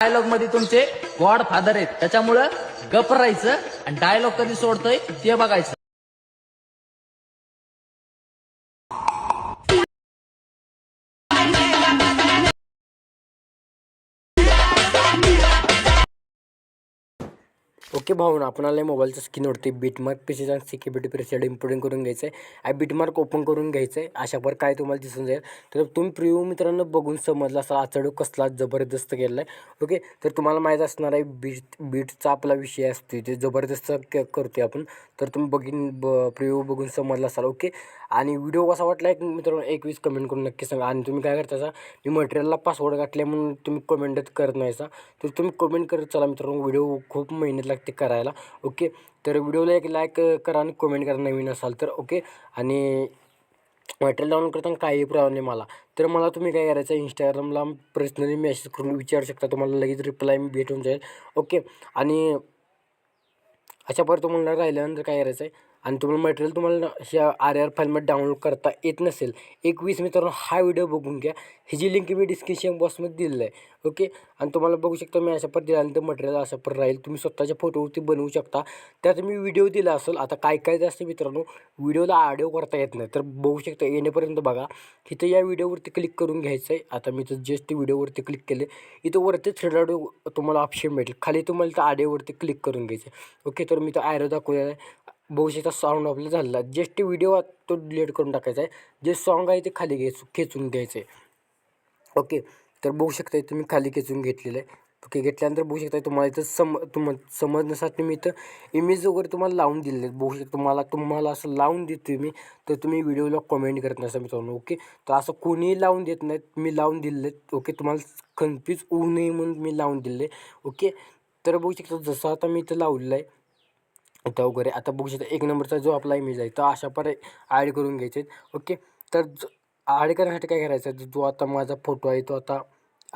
डायलॉगमध्ये तुमचे God father आहेत. त्याच्यामुळं गप राहायचं आणि डायलॉग कधी सोडतोय ते बघायचं. ओके भाऊन आपण आलं मोबाईलच्या स्क्रीनवरती बीटमार्क पीसीचा सिक्युरिटी पिरियड इम्पोर्टिंग करून घ्यायचं आहे आणि बीटमार्क ओपन करून घ्यायचं आहे अशा पर काय तुम्हाला दिसून जाईल. तर तुम्ही प्रिव्ह्यू मित्रांनो बघून समजला असा आचडू कसला जबरदस्त केला आहे ओके? तर तुम्हाला माहीत असणार आहे बीट बीटचा आपला विषय असतो ते जबरदस्त क करतो आपण. तर तुम्ही बघीन ब प्रिव्ह्यू बघून समजला असाल. ओके? आणि व्हिडिओ कसा वाटला एक मित्रांनो एकवीस कमेंट करून नक्की सांगा. आणि तुम्ही काय करता सा मी मटेरियलला पासवर्ड घातले म्हणून तुम्ही कमेंटच करत नाही सा तर तुम्ही कमेंट करत चला मित्रांनो व्हिडिओ खूप मेहनत लागते करायला. ओके तर व्हिडिओला एक लाईक करा आणि कमेंट करा नवीन असाल तर. ओके आणि मटेरियल डाऊनलोड करताना काही प्रॉब्लेम नाही मला. तर मला तुम्ही काय करायचं इंस्टाग्रामला पर्सनली मेसेज करून विचारू शकता. तुम्हाला लगेच रिप्लाय मी भेटून जाईल. ओके आणि अशा परत तुम्हाला राहिल्यानंतर काय करायचं आहे आणि तुम्हाला मटेरियल तुम्हाला ह्या आर आर फाईलमध्ये डाउनलोड करता येत नसेल एक वीस मित्रांनो हा व्हिडिओ बघून घ्या. ह्याची लिंक मी डिस्क्रिप्शन बॉक्समध्ये दिलेलं आहे ओके आणि तुम्हाला बघू शकता मी अशा परत दिल्यानंतर मटेरियल अशा पण राहील. तुम्ही स्वतःच्या फोटोवरती बनवू शकता. त्यात मी व्हिडिओ दिला असेल. आता काय काय जास्त मित्रांनो व्हिडिओला ऑडिओ करता येत नाही. तर बघू शकता येण्यापर्यंत बघा. इथं या व्हिडिओवरती क्लिक करून घ्यायचं आहे आता मी तर जस्ट व्हिडिओवरती क्लिक केले इथं वरती थ्रेड ऑडिओ तुम्हाला ऑप्शन भेटेल. खाली तुम्हाला तर ऑडिओवरती क्लिक करून घ्यायचं आहे ओके तर मी तर ॲरो दाखवलेला आहे. बघू शकता साऊंड आपला झालेला जस्ट व्हिडिओ तो डिलीट करून टाकायचा आहे. जे सॉन्ग आहे ते खाली घ्यायचं खेचून घ्यायचं. आहे ओके तर बघू शकता तुम्ही खाली खेचून घेतलेलं आहे. ओके घेतल्यानंतर बघू शकता तुम्हाला इथं सम तुम समजण्यासाठी मी इथं इमेज वगैरे तुम्हाला लावून दिलेले आहेत. बघू शकता तुम्हाला तुम्हाला असं लावून देतो मी. तर तुम्ही व्हिडिओला कमेंट करत नसा मित्रांनो. ओके तर असं कोणीही लावून देत नाहीत. मी लावून दिलेले आहेत. ओके तुम्हाला कन्फ्यूज होऊ नये म्हणून मी लावून दिले ओके तर बघू शकता जसं आता मी इथं लावलेलं आहे. इथं वगैरे. आता बघू शकता एक नंबरचा जो आपला इमेज आहे तो अशा पर ॲड करून घ्यायचे. ओके तर ॲड करण्यासाठी काय करायचं? आहे जो आता माझा फोटो आहे तो आता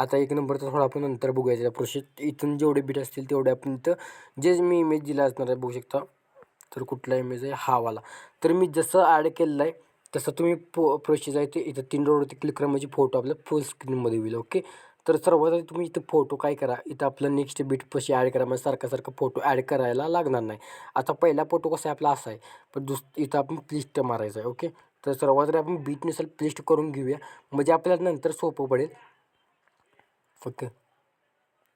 आता एक नंबरचा थोडा आपण नंतर बघूया. प्रोसेस इथून जेवढे बीट असतील तेवढे आपण इथं जे मी इमेज दिला असणार आहे बघू शकता. तर कुठला इमेज आहे? हा वाला. तर मी जसं ॲड केलेलं आहे तसं तुम्ही पो प्रोसेस आहे ते इथं तीन रोडवरती क्लिक करा. म्हणजे फोटो आपल्या फुल स्क्रीनमध्ये होईल ओके तर सर्वात आधी तुम्ही इथं फोटो काय करा? इथं आपलं नेक्स्ट बीट पशी ॲड करा. म्हणजे सारखा सारखा फोटो ॲड करायला लागणार नाही. आता पहिला फोटो कसा आहे आपला असा आहे. पण दुस इथं आपण प्लिस्ट मारायचं आहे ओके तर सर्वात आधी आपण बीटनुसार प्लिस्ट करून घेऊया. म्हणजे आपल्याला नंतर सोपं पडेल. ओके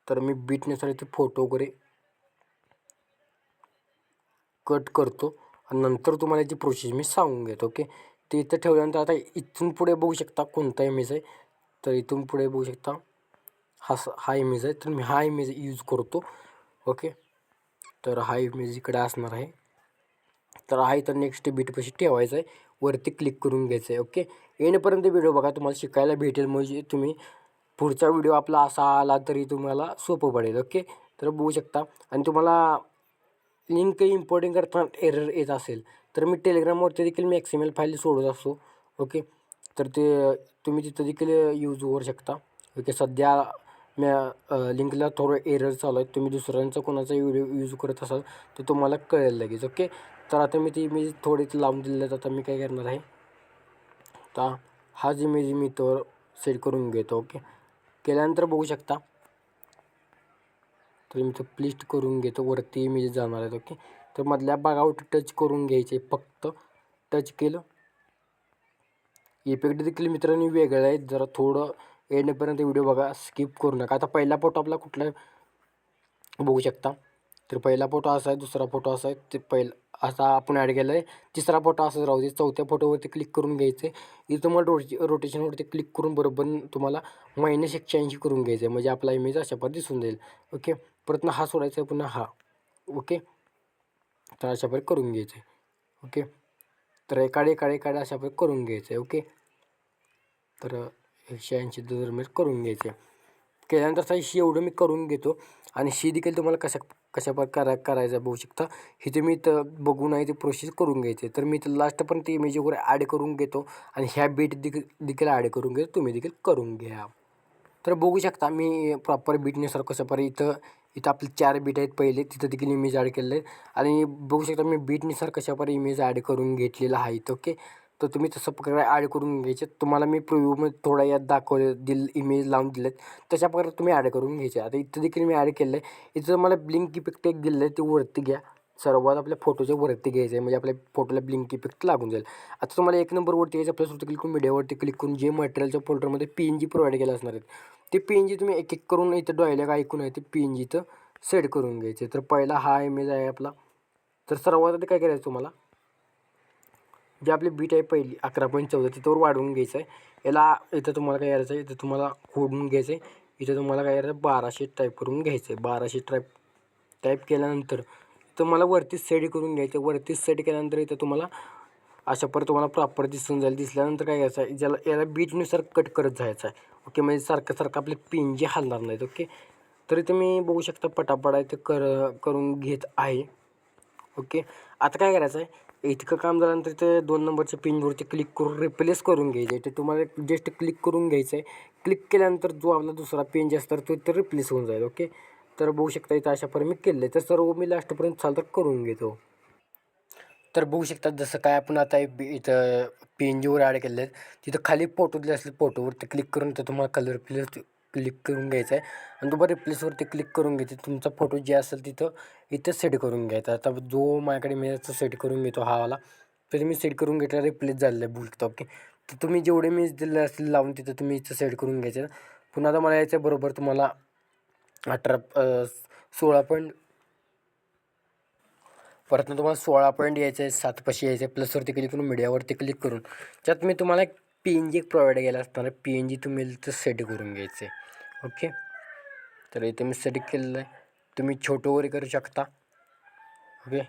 तर मी बीटनुसार इथे फोटो वगैरे कट करतो. आणि नंतर तुम्हाला याची प्रोसेस मी सांगून घेतो ओके ते इथं ठेवल्यानंतर आता इथून पुढे बघू शकता कोणता इमेज आहे. तर इथून पुढे बघू शकता. हा स हा इमेज आहे. तर मी हा इमेज यूज करतो. ओके तर हा इमेज इकडे असणार आहे. तर हा इथं नेक्स्ट बीटपाशी ठेवायचं आहे. वरती क्लिक करून घ्यायचं आहे. ओके येणेपर्यंत व्हिडिओ बघा तुम्हाला शिकायला भेटेल. म्हणजे तुम्ही पुढचा व्हिडिओ आपला असा आला तरी तुम्हाला सोपं पडेल. ओके तर बघू शकता. आणि तुम्हाला लिंक इम्पोर्टिंग करताना एरर येत असेल तर मी टेलिग्रामवरती देखील मी एक्स एम एल फाईल सोडत असतो. ओके तर ते तुम्ही तिथं देखील यूज करू शकता. ओके सध्या म्या लिंकला थोडं एरर चालू आहे. तुम्ही दुसऱ्यांचा कोणाचा व्हिडिओ यूज करत असाल तर तुम्हाला कळेल लगेच ओके? तर आता मी ती इमेज थोडीच लावून दिलेलं आहेत आता मी काय करणार आहे? तर हाच इमेज मी तो सेट करून घेतो ओके? केल्यानंतर बघू शकता. तर मी तो प्लिस्ट करून घेतो वरती इमेज जाणार आहेत ओके? तर मधल्या भागावर टच करून घ्यायचे फक्त टच केलं. इफेक्ट देखील मित्रांनी वेगळं आहे जरा थोडं येण्यापर्यंत व्हिडिओ बघा स्किप करू नका. आता पहिला फोटो आपला कुठला बघू शकता? तर पहिला फोटो असा आहे दुसरा फोटो असा आहे ते पहिला असा आपण ॲड केला आहे तिसरा फोटो असाच राहू दे. चौथ्या फोटोवरती क्लिक करून घ्यायचं. आहे इथं तुम्हाला रोटे रोटेशनवरती क्लिक करून बरोबर तुम्हाला मायनस एकशे ऐंशी करून घ्यायचं आहे. म्हणजे आपला इमेज अशा पण दिसून जाईल. ओके परत हा सोडायचा आहे पुन्हा हा. ओके तर अशा प्रकारे करून घ्यायचं आहे. ओके तर एकाडे एकाडे एकाडे अशा प्रकारे करून घ्यायचं आहे. ओके तर एकशे ऐंशी दरम्यान करून घ्यायचे. केल्यानंतर साईशी एवढं मी करून घेतो. आणि शी देखील तुम्हाला कशा कशा प्रकारे करायचा बघू शकता. हे तुम्ही इथं बघून आहे ते प्रोसेस करून घ्यायचे. तर मी तर लास्टपर्यंत ती इमेज वगैरे ॲड करून घेतो. आणि ह्या बीट देखील देखील ॲड करून घेतो. तुम्ही देखील करून घ्या. तर बघू शकता मी प्रॉपर बीटनुसार कसं पर इथं इथं आपले चार बीट आहेत पहिले. तिथं देखील इमेज ॲड केलेलं आहे. आणि बघू शकता मी बीटनुसार कशाप्रकारे इमेज ॲड करून घेतलेला आहे. इथं ओके तर तुम्ही तसं प्रकारे ॲड करून घ्यायचे. तुम्हाला मी प्रिव्ह्यूमध्ये थोडा यात दाखवले दिल इमेज लावून दिलेत. तशा प्रकारे तुम्ही ॲड करून घ्यायचे. आता इथं देखील मी ॲड केलं आहे इथं मला ब्लिंक इफेक्ट एक दिलं आहे ते वरती घ्या. सर्वात आपल्या फोटोच्या वरती घ्यायचं आहे. म्हणजे आपल्या फोटोला ब्लिंक इफेक्ट लागून जाईल. आता तुम्हाला एक नंबरवरती यायचं प्लसवरती क्लिक करून मीडियावरती क्लिक करून जे मटेरियलच्या फोल्डरमध्ये पी एन जी प्रोव्हाइड केलं असणार आहेत. ते पी एन जी तुम्ही एक एक करून इथं डॉयलॅग ऐकून आहे ते पी एन जी इथं सेट करून घ्यायचे तर पहिला हा इमेज आहे आपला. तर सर्वात आधी काय करायचं तुम्हाला? जे आपली बीट आहे पहिली अकरा पॉईंट चौदा तिथवर वाढवून घ्यायचं आहे याला इथं तुम्हाला काय करायचं आहे इथं तुम्हाला खोडून घ्यायचं आहे इथं तुम्हाला काय करायचं आहे बाराशे टाईप करून घ्यायचं आहे बाराशे टाईप टाईप केल्यानंतर तर मला वरतीच सेट करून घ्यायचं वरतीच वरती सेट केल्यानंतर इथं तुम्हाला अशा परत तुम्हाला प्रॉपर दिसून जाईल. दिसल्यानंतर काय करायचं आहे ज्याला याला बीटनुसार कट करत जायचं आहे ओके म्हणजे सारखं सारखं आपले पिन जे हलणार नाहीत ओके तरी तुम्ही बघू शकता पटापट आहे ते कर करून घेत आहे. ओके आता काय करायचं आहे इतकं काम झाल्यानंतर ते दोन नंबरच्या पिनवरती क्लिक करून रिप्लेस करून घ्यायचं आहे. ते तुम्हाला जस्ट क्लिक करून घ्यायचं आहे. क्लिक केल्यानंतर जो आपला दुसरा पेन जे असतात तो इथं रिप्लेस होऊन जाईल ओके तर बघू शकता इथं अशापर्यंत मी केलं आहे तर सर्व मी लास्टपर्यंत चाल तर करून घेतो. तर बघू शकतात जसं काय आपण आता बी- इथं पी एन जीवर ॲड केले आहे तिथं खाली फोटो दिले असले फोटोवरती क्लिक करून तर तुम्हाला कलर प्लेस क्लिक करून घ्यायचा आहे आणि तुम्हाला रिप्लेसवरती क्लिक करून घ्यायचं तुमचा फोटो जे असेल तिथं इथं सेट करून घ्यायचा. आता जो माझ्याकडे मी सेट करून घेतो हा वाला तर मी सेट करून घेतला रिप्लेस झालेलं आहे बघू ओके तर तुम्ही जेवढे मी दिले असतील लावून तिथं तुम्ही इथं सेट करून घ्यायचं पुन्हा आता मला याच्या बरोबर तुम्हाला अठरा सोळा पॉईंट परत तुम्हाला सोळा पॉईंट यायचं आहे सातपाशी यायचं आहे प्लसवरती क्लिक करून मीडियावरती क्लिक करून. त्यात मी तुम्हाला एक पी एन जी एक प्रोव्हाइड केला असणार पी एन जी तुम्ही इथं सेट करून घ्यायचं. आहे ओके तर इथे मी सेट केलेलं आहे. तुम्ही छोटं वगैरे करू शकता. ओके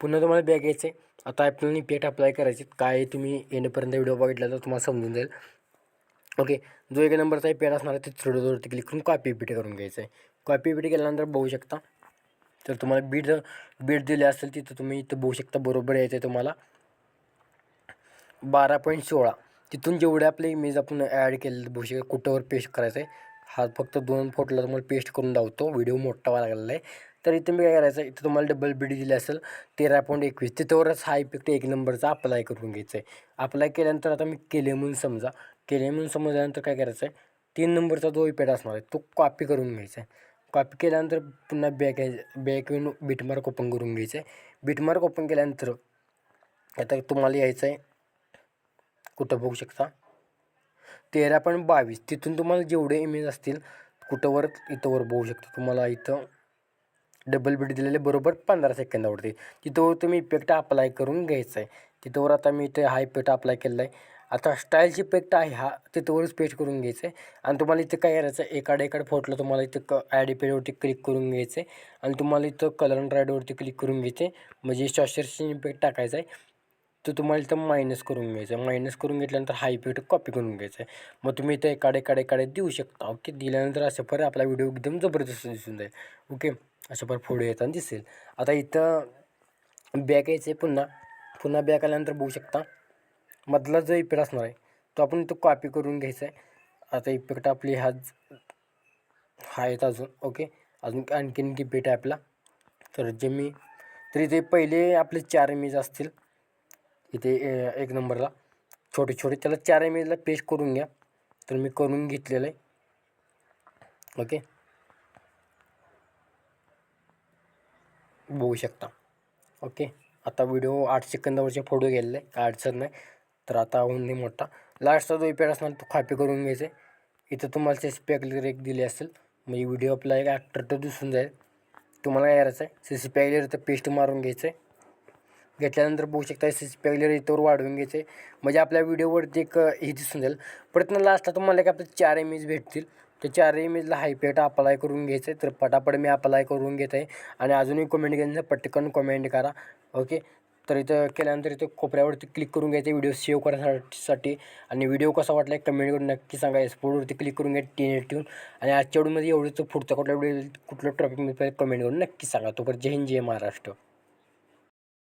पुन्हा तुम्हाला बॅग यायचं आहे आता आपल्याला पेट अप्लाय करायचे काय तुम्ही येण्यापर्यंत व्हिडिओ बघितला तर तुम्हाला समजून जाईल. ओके जो एक नंबरचा पेड असणार आहे ते थोडं क्लिक करून कॉपी पीट करून घ्यायचं आहे. कॉपी पीट केल्यानंतर बघू शकता. तर तुम्हाला बीट बीट दिले असेल तिथं तुम्ही इथं बघू शकता. बरोबर यायचं आहे तुम्हाला. बारा पॉईंट सोळा. तिथून जेवढे आपले इमेज आपण ॲड केलेले बघू शकता कुठंवर पेस्ट करायचं आहे हा फक्त दोन फोटोला तुम्हाला पेस्ट करून लावतो व्हिडिओ मोठा व्हायला लागलेला आहे. तर इथं मी काय करायचं आहे इथं तुम्हाला डबल बी डी दिली असेल तेरा पॉईंट एकवीस. तिथंवरच हा इफेक्ट एक नंबरचा अप्लाय करून घ्यायचा आहे अप्लाय केल्यानंतर आता मी केले म्हणून समजा. केले म्हणून समजल्यानंतर काय करायचं आहे तीन नंबरचा जो इफेक्ट असणार आहे तो कॉपी करून घ्यायचा आहे कॉपी केल्यानंतर पुन्हा बॅक बॅक येऊन बीटमार्क ओपन करून घ्यायचं आहे बीटमार्क ओपन केल्यानंतर आता तुम्हाला यायचं आहे कुठं बघू शकता? तेरा पॉईंट बावीस. तिथून तुम्हाला जेवढे इमेज असतील कुठंवर इथंवर बघू शकता. तुम्हाला इथं डबल बीट दिलेले बरोबर पंधरा सेकंदावरती तिथंवर तुम्ही इफेक्ट अप्लाय करून घ्यायचा आहे. तिथंवर आता मी इथे हा इफेक्ट अप्लाय केलेला आहे. आता स्टाईलची इफेक्ट आहे हा. तिथंवरच पेस्ट करून घ्यायचं आहे. आणि तुम्हाला इथं काय करायचं आहे? एकाड एकाड फोटोला तुम्हाला इथं क ॲड इफेक्टवरती क्लिक करून घ्यायचं आहे. आणि तुम्हाला इथं कलर अँड राईडवरती क्लिक करून घ्यायचं आहे. म्हणजे शॉशर्सची इफेक्ट टाकायचा आहे. तर तुम्हाला इथं मायनस करून घ्यायचं आहे मायनस करून घेतल्यानंतर हाय इफेक्ट कॉपी करून घ्यायचं आहे मग तुम्ही इथं एकाडे एकाडे एकाडे देऊ शकता. ओके दिल्यानंतर अशा पर आपला व्हिडिओ एकदम जबरदस्त दिसून जाईल. ओके अशा पर पुढे येताना दिसेल. आता इथं बॅक यायचं आहे पुन्हा. पुन्हा बॅक आल्यानंतर बघू शकता. मधला जो इफेक्ट असणार आहे तो आपण तो कॉपी करून घ्यायचा आहे आता इफेक्ट आपली हा हा आहेत अजून. ओके अजून आणखीन की इफेक्ट आहे आपला तर जे मी तर इथे पहिले आपले चार इमेज असतील इथे एक नंबरला. छोटे छोटे. त्याला चार एम एजला पेस्ट करून घ्या. तर मी करून घेतलेलं आहे. ओके? बघू शकता. ओके? आता व्हिडिओ आठ सेकंदावरचे फोटो गेलेले आहे काय अडचण नाही. तर आता होऊन नाही मोठा. लास्टचा जो इफेक्ट असणार तो खापी करून घ्यायचा आहे. इथं तुम्हाला सी सी पी एक दिली असेल. म्हणजे व्हिडिओ आपला एक ॲक्टर तर दिसून जाईल. तुम्हाला काय करायचं आहे सी सी पी तर पेस्ट मारून घ्यायचं आहे. घेतल्यानंतर बघू शकता एस सी पॅगलेर इथवर वाढवून घ्यायचे. म्हणजे आपल्या व्हिडिओवरती एक हे दिसून जाईल. परत ना लास्टला तुम्हाला एक आपले चार इमेज भेटतील. तर चार इमेजला हायपेट अप्लाय करून घ्यायचं. आहे तर पटापट मी अप्लाय करून घेत आहे. आणि अजूनही कमेंट घ्यायचं पटकन कमेंट करा. ओके तर इथं केल्यानंतर इथं कोपऱ्यावरती क्लिक करून घ्यायचं. व्हिडिओ सेव्ह करण्यासाठी. आणि व्हिडिओ कसा वाटला कमेंट करून नक्की सांगा. एक्सपोर्टवरती क्लिक करून घ्या टीने ठेवून आणि आजच्या व्हिडिओमध्ये एवढंच. पुढचा कुठल्या व्हिडिओ कुठलं टॉपिक मी कमेंट करून नक्की सांगा. तोपर्यंत जय हिंद जय महाराष्ट्र.